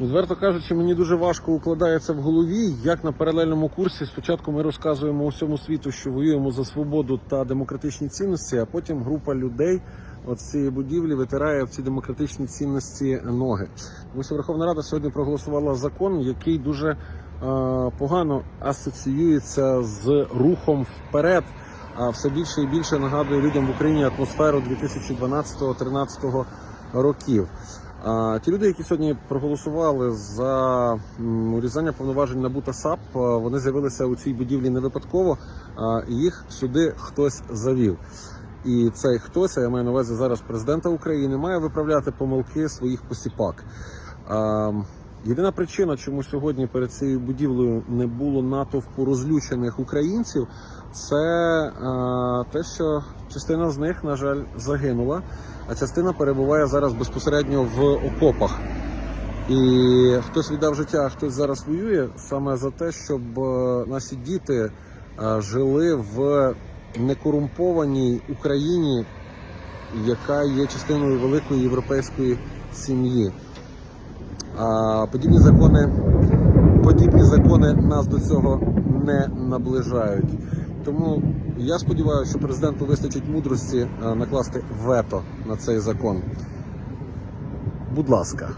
Відверто кажучи, мені дуже важко укладається в голові, як на паралельному курсі спочатку ми розказуємо усьому світу, що воюємо за свободу та демократичні цінності, а потім група людей от з цієї будівлі витирає в ці демократичні цінності ноги. Тому що Верховна Рада сьогодні проголосувала закон, який дуже е, погано асоціюється з рухом вперед. А все більше і більше нагадує людям в Україні атмосферу 2012-2013 років. Ті люди, які сьогодні проголосували за урізання повноважень НАБУ та САП, вони з'явилися у цій будівлі не випадково. Їх сюди хтось завів. І цей хтось, а я маю на увазі зараз президента України, має виправляти помилки своїх посіпак. Єдина причина, чому сьогодні перед цією будівлею не було натовпу розлючених українців, це е, те, що частина з них, на жаль, загинула, а частина перебуває зараз безпосередньо в окопах. І хтось віддав життя, а хтось зараз воює саме за те, щоб е, наші діти е, жили в некорумпованій Україні, яка є частиною великої європейської сім'ї. Подібні закони, подібні закони нас до цього не наближають. Тому я сподіваюся, що президенту вистачить мудрості е, накласти вето на цей закон. Будь ласка.